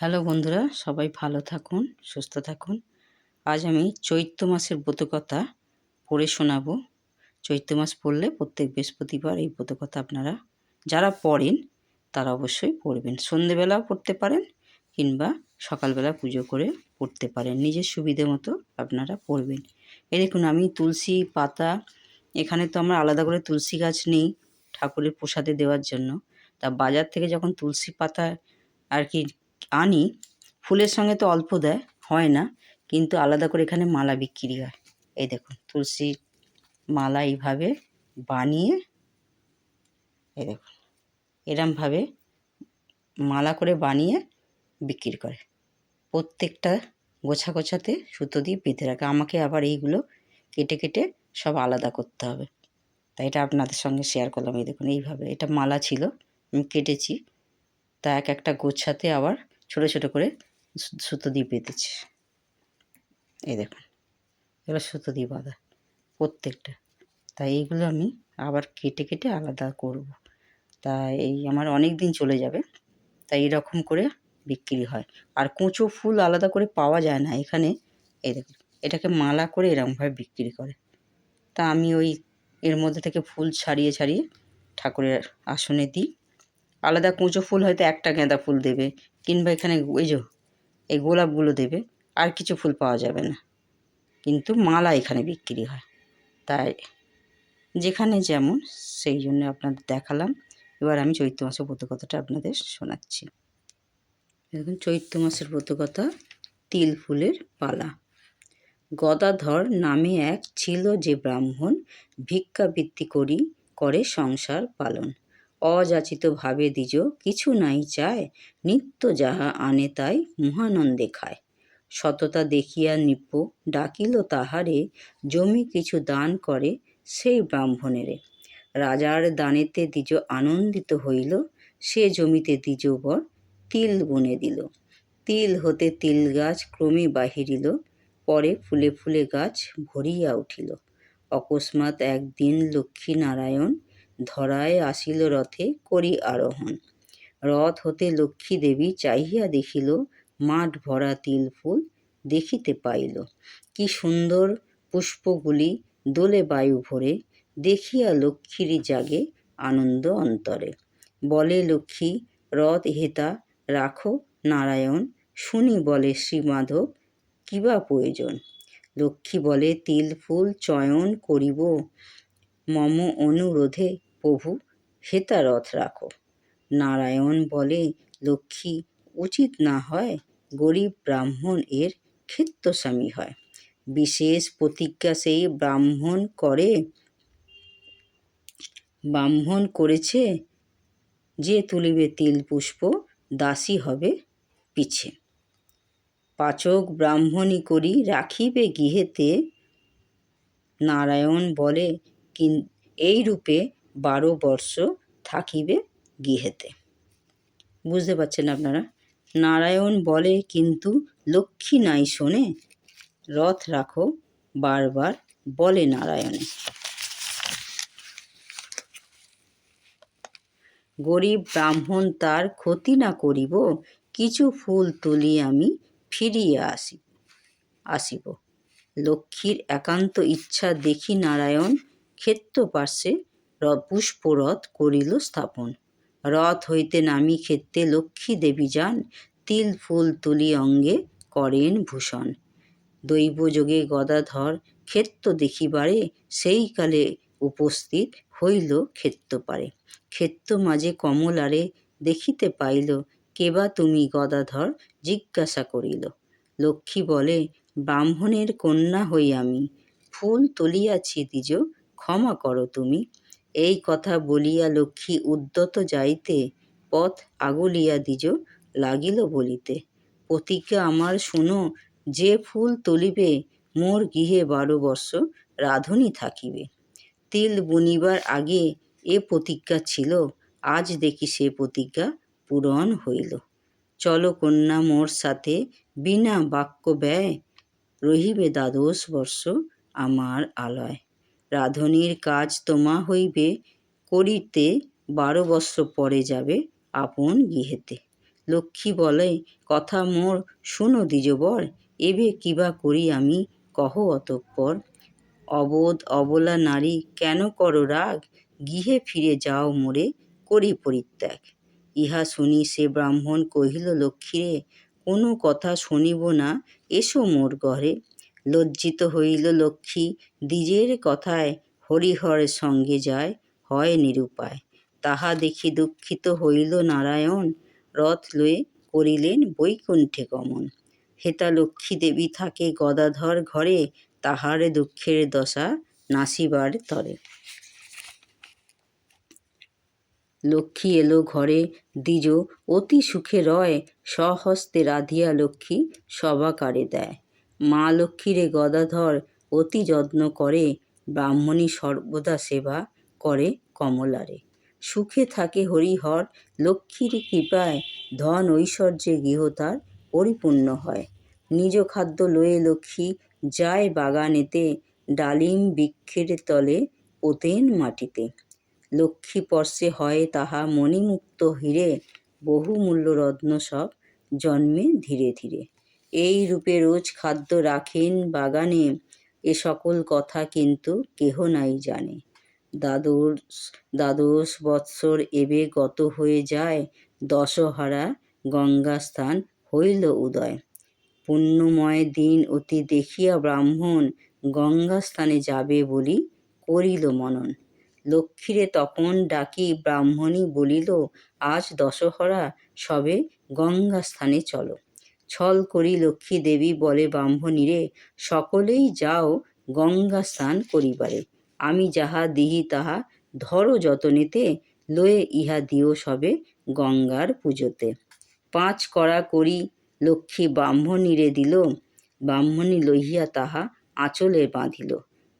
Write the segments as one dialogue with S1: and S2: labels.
S1: Hello বন্ধুরা, সবাই ভালো থাকুন, সুস্থ থাকুন। আজ আমি চৈত্র মাসের ব্রতকথা পড়ে শোনাবো। চৈত্র মাস পড়লে প্রত্যেক বৃহস্পতিবার এই ব্রতকথা আপনারা যারা পড়েন, তারা অবশ্যই পড়বেন। সন্ধেবেলাও পড়তে পারেন কিংবা সকালবেলা পুজো করে পড়তে পারেন। নিজের সুবিধে মতো আপনারা পড়বেন। এ দেখুন, আমি তুলসী পাতা, এখানে তো আমার আলাদা করে তুলসী গাছ নেই ঠাকুরের প্রসাদে দেওয়ার জন্য। তা বাজার থেকে যখন তুলসী পাতা আর কি আনি, ফুলের সঙ্গে তো অল্প দেয়, হয় না, কিন্তু আলাদা করে এখানে মালা বিক্রি হয়। এই দেখুন তুলসীর মালা এইভাবে বানিয়ে, এই দেখুন, এরমভাবে মালা করে বানিয়ে বিক্রি করে। প্রত্যেকটা গোছা গোছাতে সুতো দিয়ে বেঁধে রাখে। আমাকে আবার এইগুলো কেটে কেটে সব আলাদা করতে হবে। তাই এটা আপনাদের সঙ্গে শেয়ার করলাম। এই দেখুন, এইভাবে এটা মালা ছিল, আমি কেটেছি। তা এক একটা গোছাতে আবার ছোট ছোট করে সুতো দিয়ে বেঁধেছে। এই দেখুন, এগুলো সুতো দিয়ে বাঁধা প্রত্যেকটা। তাই এইগুলো আমি আবার কেটে কেটে আলাদা করব। তা এই আমার অনেক দিন চলে যাবে তাই এরকম করে বিক্রি হয়। আর কুঁচো ফুল আলাদা করে পাওয়া যায় না এখানে। এই দেখুন, এটাকে মালা করে এরকমভাবে বিক্রি করে। তা আমি ওই এর মধ্যে থেকে ফুল ছাড়িয়ে ছাড়িয়ে ঠাকুরের আসনে দিই। আলাদা কুঁচো ফুল হয়তো একটা গাঁদা ফুল দেবে, কিংবা এখানে ওই যে, এই গোলাপগুলো দেবে, আর কিছু ফুল পাওয়া যাবে না। কিন্তু মালা এখানে বিক্রি হয়। তাই যেখানে যেমন, সেই জন্য আপনাদের দেখালাম। এবার আমি চৈত্র মাসের ব্রতকথাটা আপনাদের শোনাচ্ছি। দেখুন, চৈত্র মাসের ব্রতকথা, তিল ফুলের পালা। গদাধর নামে এক ছিল যে ব্রাহ্মণ, ভিক্ষাবৃত্তি করি, করে সংসার পালন। অযাচিত ভাবে দ্বিজ, কিছু নাই চায়, নিত্য যাহা আনে তাই মহানন্দে খায়। সততা দেখিয়া নিপ্প ডাকিল তাহারে, জমি কিছু দান করে সেই ব্রাহ্মণেরে। রাজার দানেতে দ্বিজ আনন্দিত হইল, সে জমিতে দ্বিজবর তিল বুনে দিল। তিল হতে তিল গাছ ক্রমে বাহিরিল, পরে ফুলে ফুলে গাছ ভরিয়া উঠিল। অকস্মাৎ একদিন লক্ষ্মীনারায়ণ ধরায় আসিল রথে করি আরোহণ। রথ হতে লক্ষ্মী দেবী চাহিয়া দেখিল, মাঠ ভরা তিল ফুল দেখিতে পাইল। কি সুন্দর পুষ্পগুলি দোলে বায়ু ভরে, দেখিয়া লক্ষ্মীরই জাগে আনন্দ অন্তরে। বলে লক্ষ্মী, রথ হেতা, রাখো নারায়ণ, শুনি বলে শ্রীমাধব কিবা প্রয়োজন? লক্ষ্মী বলে, তিল ফুল চয়ন করিব, মম অনুরোধে প্রভু হেতা রথ রাখো। নারায়ণ বলে, লক্ষ্মী, উচিত না হয় গরিব ব্রাহ্মণ এর ক্ষেত্রস্বামী হয়। বিশেষ প্রতিজ্ঞা সেই ব্রাহ্মণ করে, ব্রাহ্মণ করেছে যে তুলিবে তিল পুষ্প, দাসী হবে পিছে। পাচক ব্রাহ্মণী করি রাখিবে গৃহেতে, নারায়ণ বলে, কিন এই রূপে বারো বর্ষ থাকিবে গৃহেতে। বুঝতে পারছেন আপনারা? নারায়ণ বলে, কিন্তু লক্ষ্মী নাই শোনে? রথ রাখো বারবার, বলে নারায়ণে। গরিব ব্রাহ্মণ তার ক্ষতি না করিব, কিছু ফুল তুলি আমি ফিরিয়ে আসি, আসিব। লক্ষ্মীর একান্ত ইচ্ছা দেখি নারায়ণ ক্ষেত্র পার্শ্বে পুষ্পরথ করিল স্থাপন। রথ হইতে নামি ক্ষেত্রে লক্ষ্মী দেবী যান, তিল ফুল তুলি অঙ্গে করেন ভূষণ। দৈবযোগে গদাধর ক্ষেত্র দেখিবারে সেই কালে উপস্থিত হইল ক্ষেত্র পারে ক্ষেত্র মাঝে কমলারে দেখিতে পাইল, কেবা তুমি গদাধর জিজ্ঞাসা করিল। লক্ষ্মী বলে, ব্রাহ্মণের কন্যা হই আমি, ফুল তুলিয়াছি দ্বিজ, ক্ষমা করো তুমি। এই কথা বলিয়া লক্ষ্মী উদ্যত যাইতে পথ আগুলিয়া দ্বিজ লাগিল বলিতে প্রতিজ্ঞা আমার শুনো, যে ফুল তুলিবে, মোর গৃহে বারো বর্ষ রাঁধুনি থাকিবে। তিল বুনিবার আগে এ প্রতিজ্ঞা ছিল, আজ দেখি সে প্রতিজ্ঞা পূরণ হইল। চলো কন্যা মোর সাথে বিনা বাক্য ব্যয় রহিবে দ্বাদশ বর্ষ আমার আলয়। রাঁধুনির কাজ তোমা হইবে, করিতে বারো বৎসর পরে যাবে আপন গৃহেতে। লক্ষ্মী বলে, কথা মোর শুনো দ্বিজবর, এবে কিবা করি আমি, কহ অতঃপর। অবোধ অবলা নারী কেন করো রাগ, গৃহে ফিরে যাও মোরে, করি পরিত্যাগ। ইহা শুনি সে ব্রাহ্মণ কহিল লক্ষ্মীরে কোনো কথা শুনিব না, এসো মোর ঘরে। লজ্জিত হইল লক্ষ্মী। দ্বিজের কথায় হরিহর সঙ্গে যায়, হয় নিরুপায়। তাহা দেখি দুঃখিত হইল নারায়ণ। রথ লয়ে করিলেন বৈকুণ্ঠে গমন। হেতা লক্ষ্মী দেবী থাকে গদাধর ঘরে, তাহার দুঃখের দশা নাসিবার তরে। লক্ষ্মী এলো ঘরে, দ্বিজ অতি সুখে রয়, স্বহস্তে রাধিয়া লক্ষ্মী সবাকারে দেয়। মা লক্ষ্মীরে গদাধর অতি যত্ন করে, ব্রাহ্মণী সর্বদা সেবা করে কমলারে। সুখে থাকে হরিহর, লক্ষ্মীর কৃপায় ধন ঐশ্বর্যে গৃহ তার পরিপূর্ণ হয়। নিজ খাদ্য লয়ে লক্ষ্মী যায় বাগানেতে, ডালিম বৃক্ষের তলে পোতেন মাটিতে। লক্ষ্মী পর্শে হয় তাহা মণিমুক্ত হীরে বহুমূল্য রত্ন সব জন্মে ধীরে ধীরে। এই রূপে রোজ খাদ্য রাখেন বাগানে। এ সকল কথা কিন্তু কেহ নাই জানে। দ্বাদশ দ্বাদশ বৎসর এবে গত হয়ে যায়, দশহারা গঙ্গা স্থান হইল উদয়। পুণ্যময় দিন অতি দেখিয়া ব্রাহ্মণ গঙ্গা স্থানে যাবে বলি করিল মনন। লক্ষ্মীরে তখন ডাকি ব্রাহ্মণী বলিল, আজ দশহরা, সবে গঙ্গা স্থানে চলো। ছল করি লক্ষ্মী দেবী বলে ব্রাহ্মণীরে সকলেই যাও গঙ্গা স্নান করিবারে। আমি যাহা দিহি তাহা ধরো যতনেতে, লয়ে ইহা দিও সবে গঙ্গার পুজোতে। পাঁচ করা করি লক্ষ্মী ব্রাহ্মণীরে দিল, ব্রাহ্মণী লইয়া তাহা আঁচলে বাঁধিল।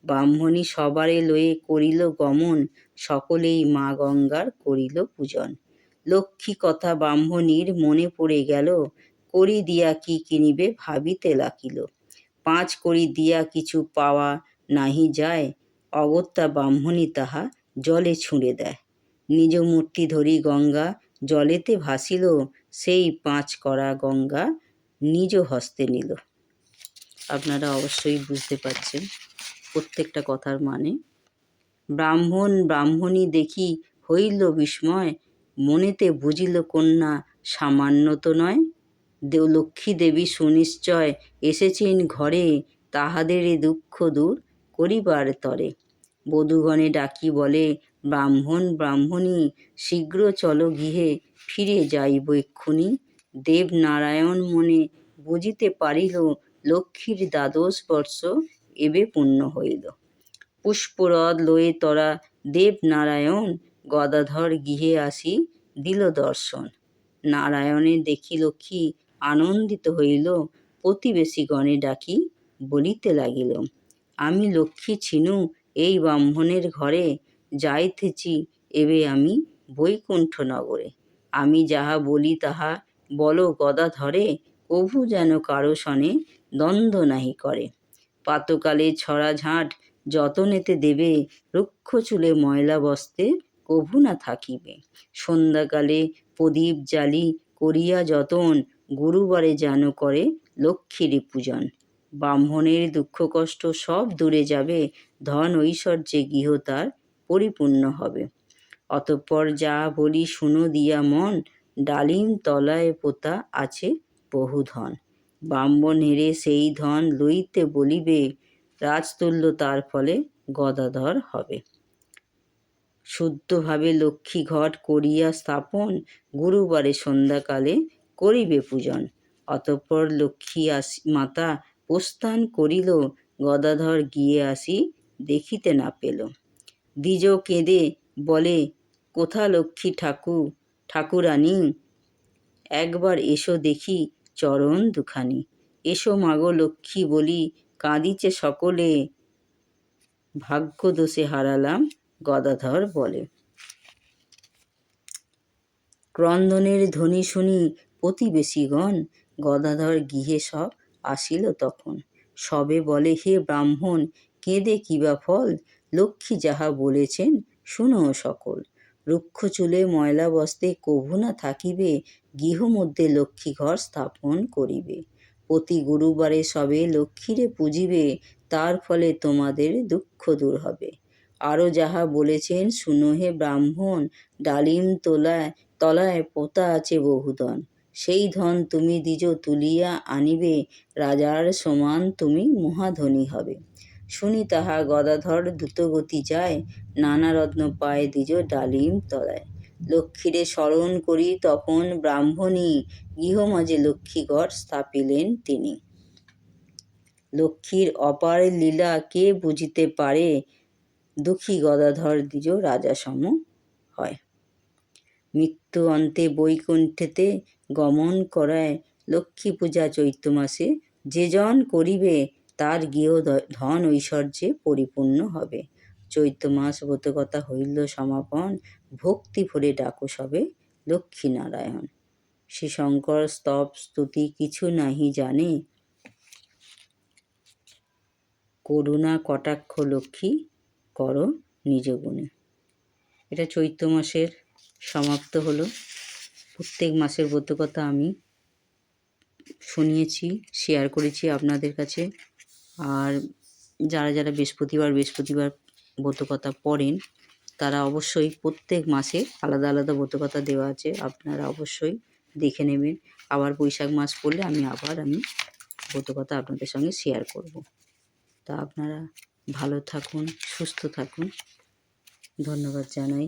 S1: ব্রাহ্মণী সবারে লয়ে করিল গমন, সকলেই মা গঙ্গার করিল পূজন। লক্ষ্মী কথা ব্রাহ্মণীর মনে পড়ে গেল করি দিয়া কি কিনিবে ভাবিতে লাগিল। পাঁচ করি দিয়া কিছু পাওয়া নাহি যায়, অগত্যা ব্রাহ্মণী তাহা জলে ছুঁড়ে দেয়। নিজ মূর্তি ধরি গঙ্গা জলেতে ভাসিল, সেই পাঁচ করা গঙ্গা নিজ হস্তে নিল। আপনারা অবশ্যই বুঝতে পারছেন প্রত্যেকটা কথার মানে। ব্রাহ্মণ ব্রাহ্মণী দেখি হইল বিস্ময়, মনেতে বুঝিল কন্যা সামান্য তো নয়। লক্ষ্মী দেবী সুনিশ্চয়, এসেছেন ঘরে, তাহাদের দুঃখ দূর করিবার তরে। বধূগণে ডাকি বলে, ব্রাহ্মণ, ব্রাহ্মণী, শীঘ্র চলো গৃহে, ফিরে যাইব এক্ষুনি দেবনারায়ণ মনে বুঝিতে পারিল, লক্ষ্মীর দ্বাদশ বর্ষ এবে পূর্ণ হইল। পুষ্পরদ লয়ে তরা দেবনারায়ণ গদাধর গৃহে আসি দিল দর্শন। নারায়ণে দেখি লক্ষ্মী আনন্দিত হইল, প্রতিবেশীগণে ডাকি বলিতে লাগিল, আমি লক্ষ্মী ছিনু, এই ব্রাহ্মণের ঘরে যাইতেছি, এবে আমি বৈকুণ্ঠ নগরে আমি যাহা বলি তাহা বলো গদাধরে কভু যেন কারও সনে দ্বন্দ্ব নাহি করে। পাতকালে ছড়া ঝাঁট যতনেতে দেবে, রুক্ষ চুলে ময়লা বস্তে কভু না থাকিবে। সন্ধ্যাকালে প্রদীপ জালি করিয়া যতন গুরুবারে যেন করে লক্ষ্মীর পূজন। ব্রাহ্মণের দুঃখ কষ্ট সব দূরে যাবে, ধন ঐশ্বর্যে গৃহ তার পরিপূর্ণ হবে। অতঃপর যা বলি শুনো দিয়া মন, ডালিম তলায় পোতা আছে বহু ধন। ব্রাহ্মণেরে সেই ধন লইতে বলিবে, রাজতুল্য তার ফলে গদাধর হবে। শুদ্ধভাবে লক্ষ্মী ঘট করিয়া স্থাপন, গুরুবারে সন্ধ্যাকালে করিবে পূজন। অতঃপর লক্ষ্মী আসি, মাতা প্রস্থান করিল, গদাধর গিয়ে আসি দেখিতে না পেল। দ্বিজ কেঁদে বলে, কোথা লক্ষ্মী ঠাকুর, ঠাকুরানী? একবার এসো দেখি চরণ দুখানি। এসো মাগো লক্ষ্মী বলি, কাঁদিছে সকলে। ভাগ্য দোষে হারালাম গদাধর বলে। ক্রন্দনের ধ্বনি শুনি প্রতিবেশীগণ গদাধর গৃহে সব আসিল তখন। সবে বলে, হে ব্রাহ্মণ, কেঁদে কিবা ফল? লক্ষ্মী যাহা বলেছেন, শুনো সকল। রুক্ষ চুলে ময়লা বস্তে কভু না থাকিবে গৃহ মধ্যে লক্ষ্মী ঘর স্থাপন করিবে। প্রতি গুরুবারে সবে লক্ষ্মীরে পুজিবে, তার ফলে তোমাদের দুঃখ দূর হবে। আরও যাহা বলেছেন, শুনো হে ব্রাহ্মণ, ডালিম তোলায়, তলায় পোতা আছে বহুধন সেই ধন তুমি দ্বিজ তুলিয়া আনিবে, রাজার সমান তুমি মহাধনী হবে। শুনি তাহা গদাধর দ্রুতগতি যায়, নানা রত্ন পায় দ্বিজ ডালিম তলায়। লক্ষ্মীরে স্মরণ করি তখন ব্রাহ্মণী গৃহমাঝে লক্ষ্মীগড় স্থাপিলেন তিনি। লক্ষ্মীর অপার লীলা কে বুঝিতে পারে, দুঃখী গদাধর দ্বিজ রাজাসম হয়। মৃত্যু অন্তে বৈকুণ্ঠেতে গমন করায় লক্ষ্মী পূজা চৈত্র মাসে যে জন করিবে তার গৃহ ধন ঐশ্বর্যে পরিপূর্ণ হবে। চৈত্র মাস ব্রতকথা হইল সমাপন, ভক্তি ভরে ডাকো সবে লক্ষ্মী নারায়ণ শ্রী শঙ্কর স্তব স্তুতি কিছু নাহি জানে। করুণা কটাক্ষ লক্ষ্মী, কর নিজ গুণে। এটা চৈত্র মাসের সমাপ্ত হলো। প্রত্যেক মাসের ব্রতকথা আমি শুনিয়েছি শেয়ার করেছি আপনাদের কাছে। আর যারা যারা বৃহস্পতিবার বৃহস্পতিবার ব্রতকথা পড়েন, তারা অবশ্যই প্রত্যেক মাসে আলাদা আলাদা ব্রতকথা দেওয়া আছে। আপনারা অবশ্যই দেখে নেবেন। আবার বৈশাখ মাস পড়লে আমি আবার আমি ব্রতকথা আপনাদের সঙ্গে শেয়ার করব। তা আপনারা ভালো থাকুন, সুস্থ থাকুন। ধন্যবাদ জানাই।